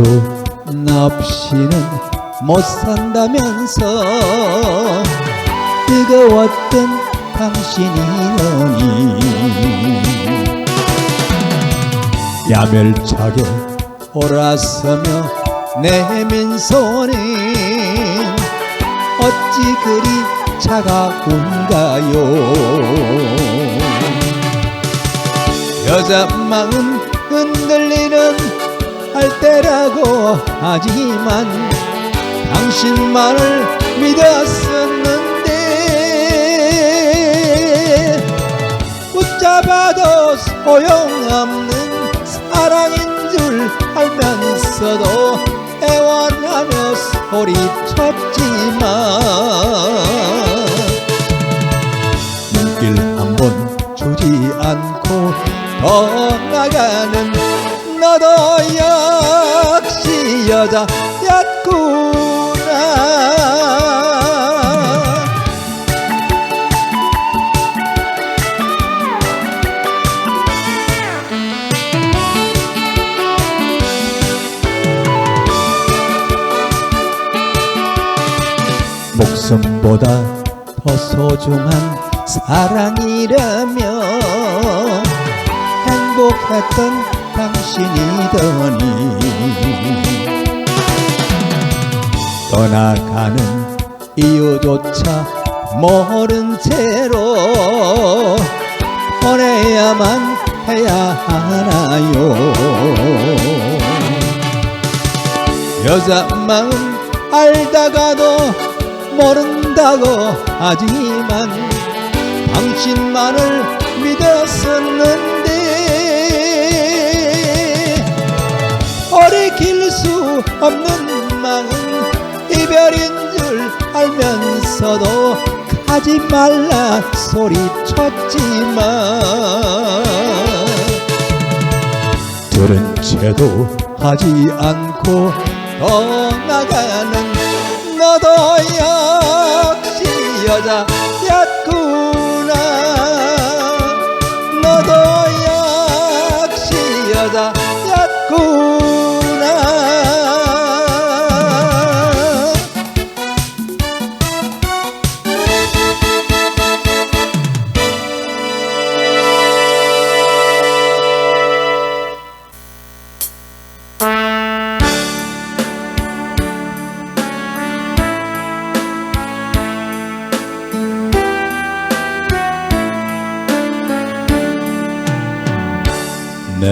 납시는 못 산다면서 뜨거웠던 당신이더니 야멸차게 올아서며 내민 손은 어찌 그리 차가운가요? 여자 마음 흔들리는 할 때라고 하지만 당신만을 믿었었는데 붙잡아도 소용없는 사랑인 줄 알면서도 애원하며 소리쳤지만 눈길 한 번 주지 않고 떠나가는 너도 목숨보다 더 소중한 사랑이라며 행복했던 당신이더니 떠나가는 이유조차 모른 채로 보내야만 해야 하나요. 여자 마음 알다가도 모른다고 하지만 당신만을 믿었었는데 오래길 수 없는 마음 이별인 줄 알면서도 가지 말라 소리쳤지만 들은 채도 하지 않고 떠나가는 너도 역시 여자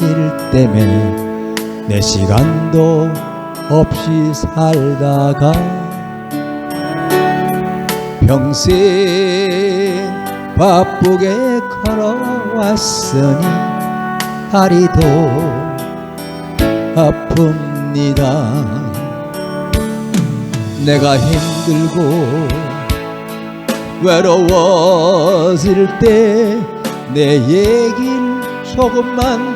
일 때문에 내 시간도 없이 살다가 평생 바쁘게 걸어왔으니 다리도 아픕니다. 내가 힘들고 외로워질 때 내 얘길 조금만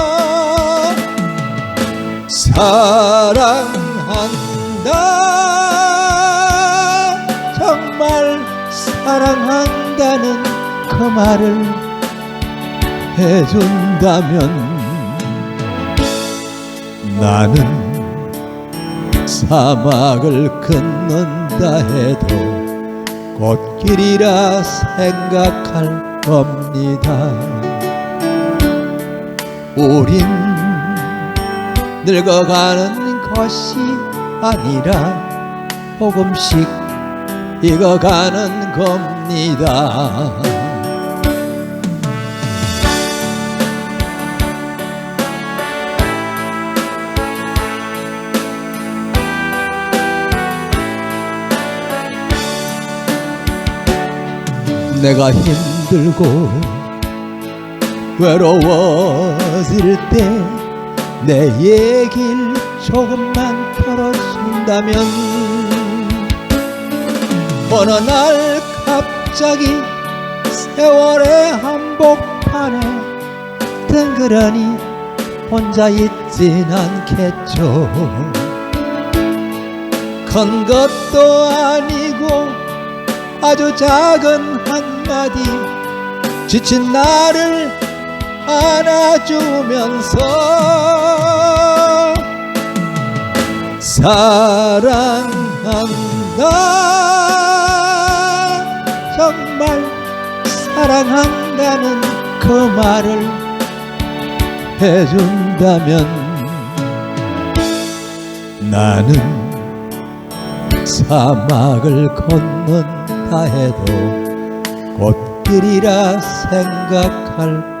사랑한다 정말 사랑한다는 그 말을 해준다면 나는 사막을 걷는다 해도 꽃길이라 생각할 겁니다. 우린 늙어가는 것이 아니라 조금씩 익어가는 겁니다. 내가 힘들고 외로워질 때 내 얘길 조금만 털어준다면 어느 날 갑자기 세월의 한복판에 덩그러니 혼자 있진 않겠죠. 큰 것도 아니고 아주 작은 한마디 지친 나를 안아주면서 사랑한다. 정말 사랑한다는 그 말을 해준다면 나는 사막을 걷는다 해도 꽃길이라 생각할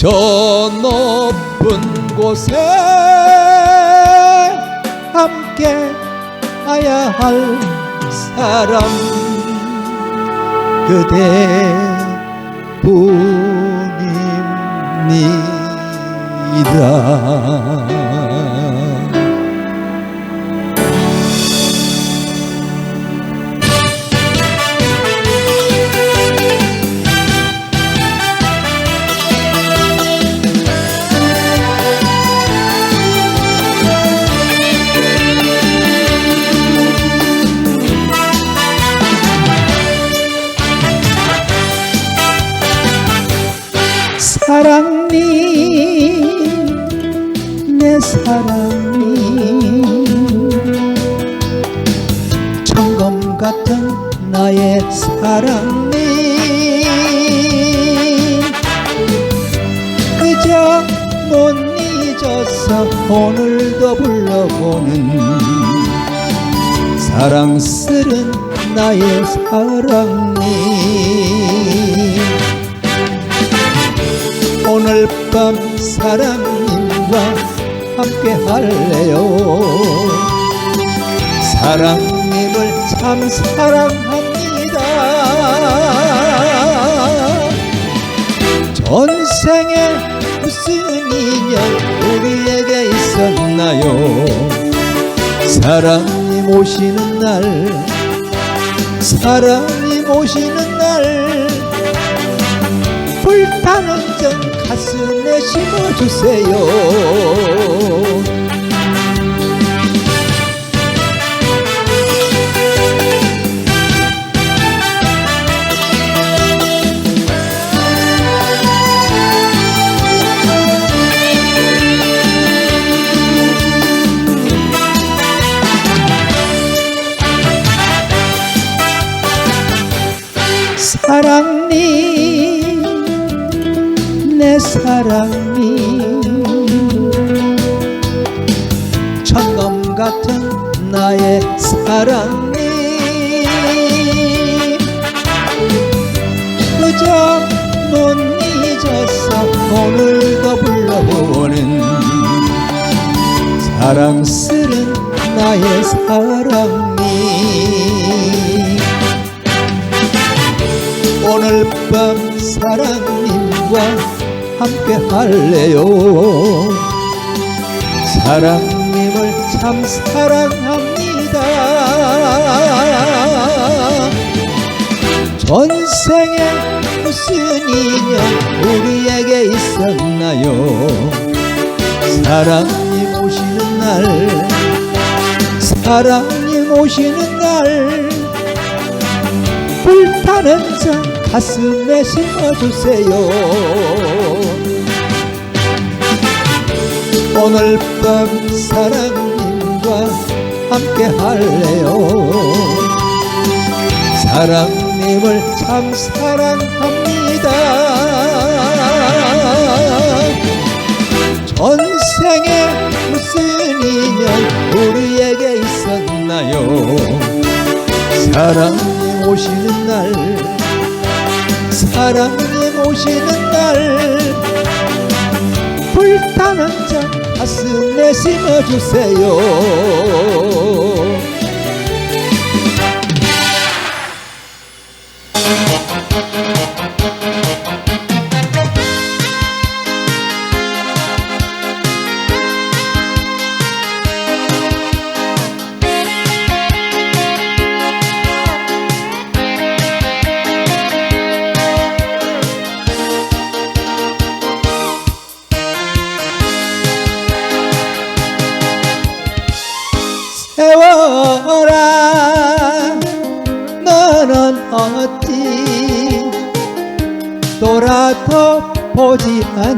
저 높은 곳에 함께 가야 할 사람 그대 뿐입니다. 오늘도 불러보는 사랑스런 나의 사랑니 오늘 밤 사랑님과 함께 할래요. 사랑님을 참 사랑합니다. 전생에 있었나요. 사랑님 오시는 날 사랑님 오시는 날 불타는 전 가슴에 심어주세요 사랑니 내 사랑니 천검 같은 나의 사랑니 그저 못 잊었어 오늘도 불러보는 사랑스런 나의 사랑니 오늘 밤 사랑님과 함께 할래요. 사랑님을 참 사랑합니다. 전생에 무슨 인연 우리에게 있었나요? 사랑님 오시는 날 사랑님 오시는 날 불타는 자 가슴에 심어주세요. 오늘 밤 사랑님과 함께 할래요. 사랑님을 참 사랑합니다. 전생에 무슨 인연 우리에게 있었나요? 사랑님 오시는 날 사랑님 오시는 날. 불타는 자 가슴에 심어주세요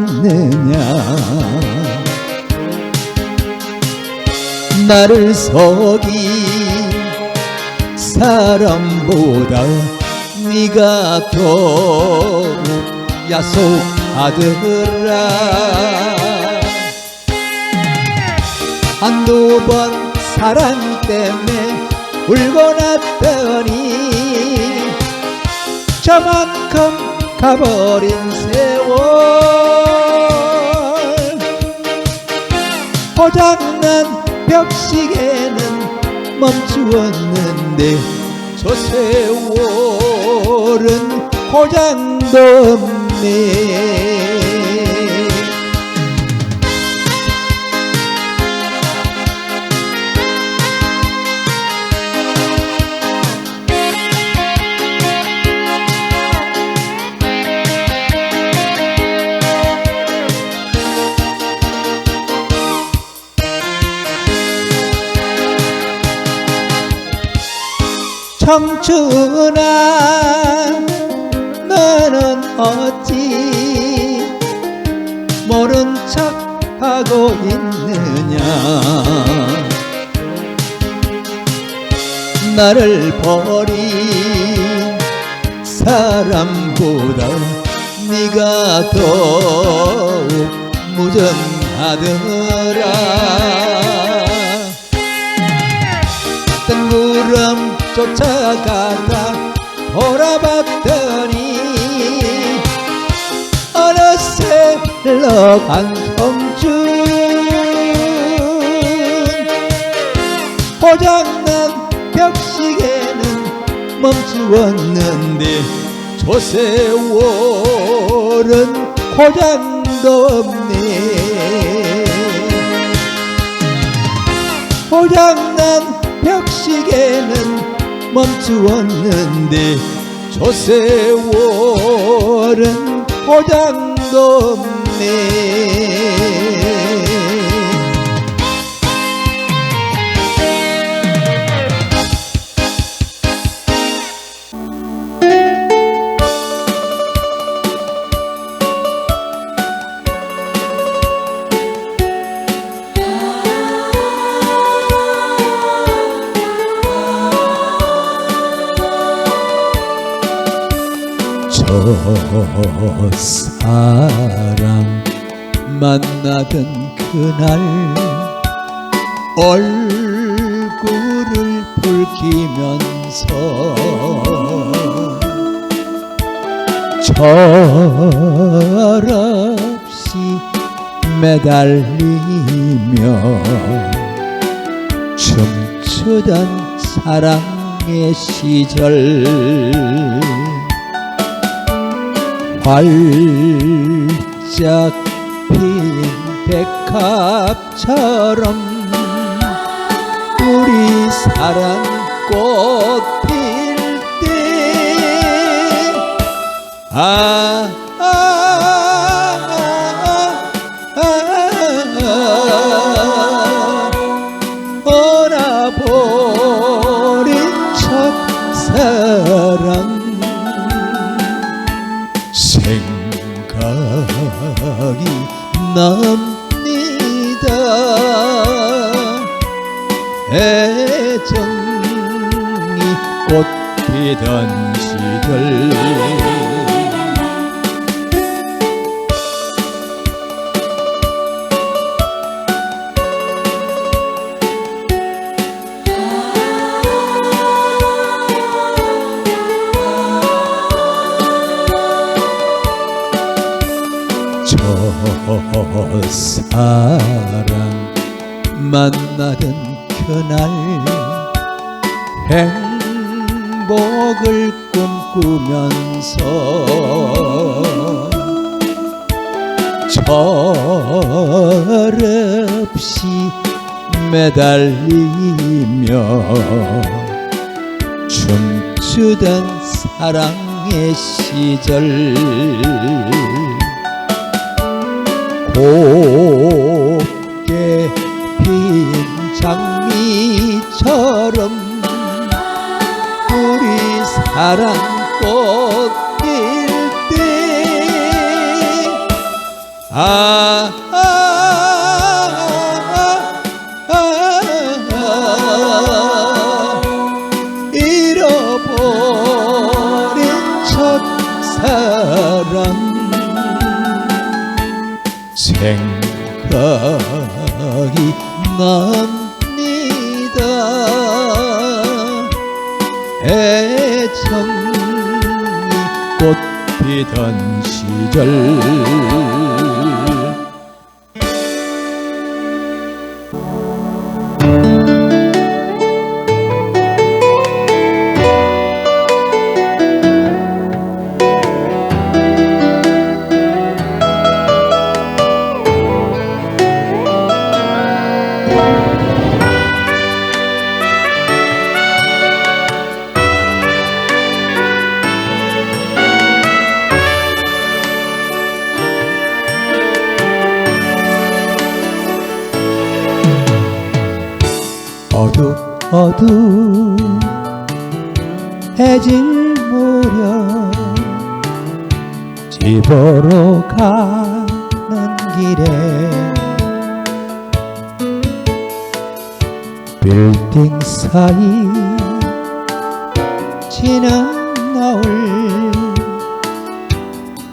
않느냐. 나를 속이 사람보다 네가 더 야속하더라. 한두 번 사랑 때문에 울고 났더니 저만큼 가버린 세월 고장난 벽시계는 멈추었는데 저 세월은 고장도 없네 청춘아 너는 어찌 모른 척하고 있느냐? 나를 버린 사람보다 네가 더욱 무정하더라. 뜬구름 쫓아가다 돌아봤더니 어느새 흘러간 청춘 고장난 벽시계는 멈추었는데 저 세월은 고장도 없네. 고장난 벽시계는 멈추었는데 저 세월은 고장도 없네 저 사람 만나던 그날 얼굴을 붉히면서 철없이 매달리며 춤추던 사랑의 시절 활짝 핀 백합처럼 우리 사랑 꽃 필 때 아, 아, 시절 첫사랑 만나던 그날 행복을 꿈꾸면서 철없이 매달리며 춤추던 사랑의 시절 곱게 핀 장미처럼 우리 사랑 아, 아, 아, 아, 아, 잃어버린 첫사랑 생각이 납니다 애정이 꽃 피던 시절 빌딩 사이 노을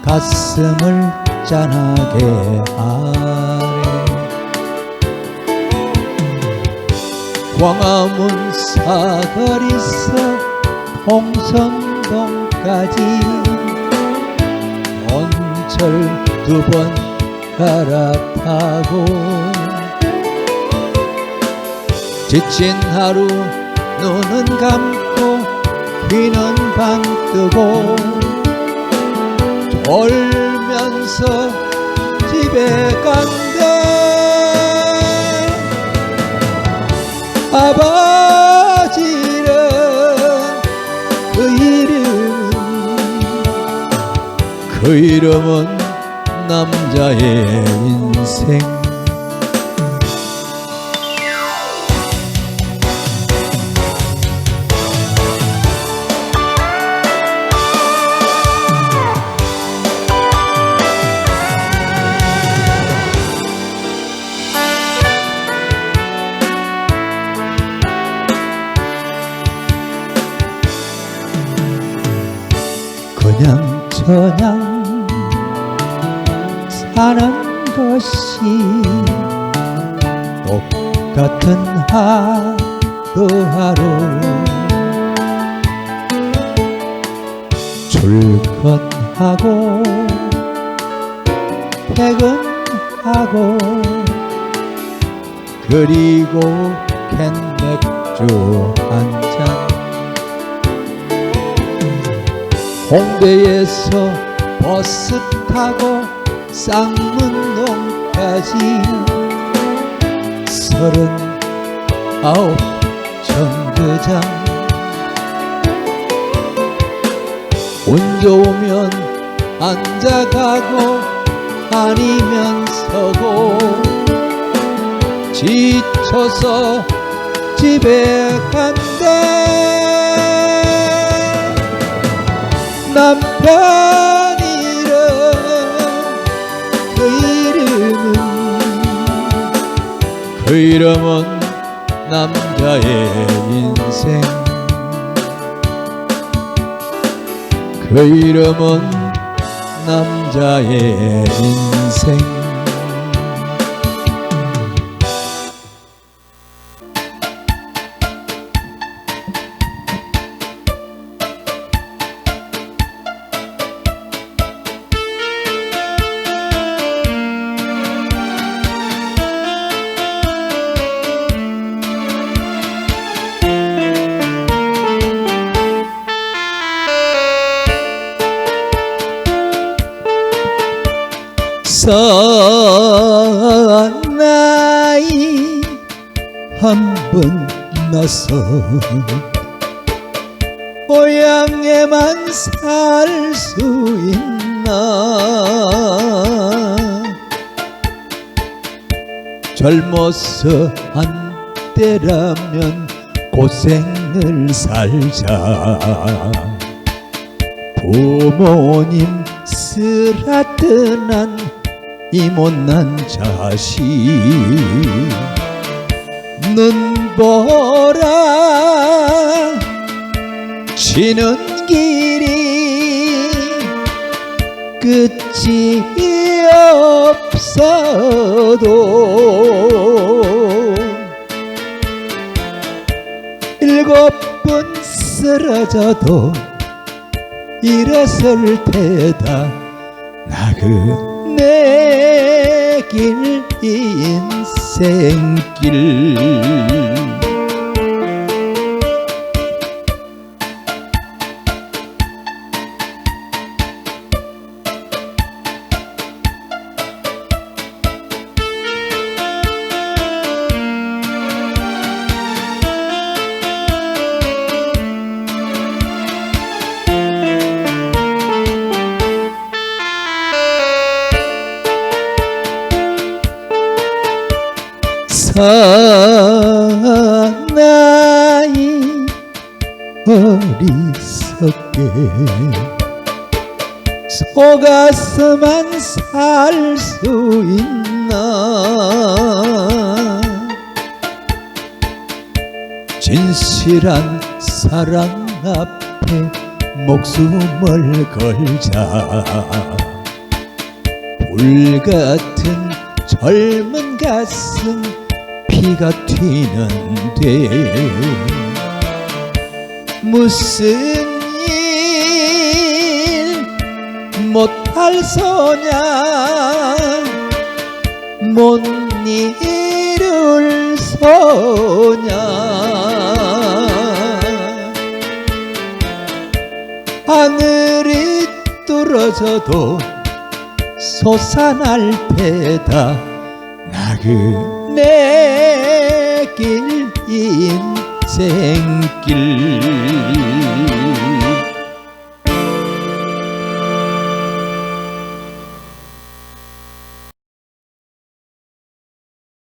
가슴을 짠하게 하네 광화문 사거리서 홍성동까지 온철 두 번 갈아타고 지친 하루 눈은 감고 귀는 방 뜨고 돌면서 집에 간다 아버지는 그 이름은 그 이름은 남자의 인생 그냥 사는 것이 똑같은 하루하루. 출근하고 퇴근하고 그리고 캔 맥주 한 홍대에서 버스 타고 쌍문동까지 서른 아홉 정거장. 운 좋으면 앉아가고 아니면 서고 지쳐서 집에 간대 남편 이름 그 이름은 그 이름은 남자의 인생. 그 이름은 남자의 인생 나서 고향에만 살 수 있나? 젊어서 한때라면 고생을 살자. 부모님 쓰라뜨난 이 못난 자식 눈보라. 치는 길이 끝이 없어도 일곱 번 쓰러져도 일어설 테다. 나그네 길 인생길 속았으만 살수 있나? 진실한 사랑 앞에 목숨을 걸자. 불같은 젊은 가슴 피가 튀는데 무슨 일? 못 할 소냐 못 이룰 소냐 하늘이 뚫어져도 솟아날 테다. 나그네 길 인생길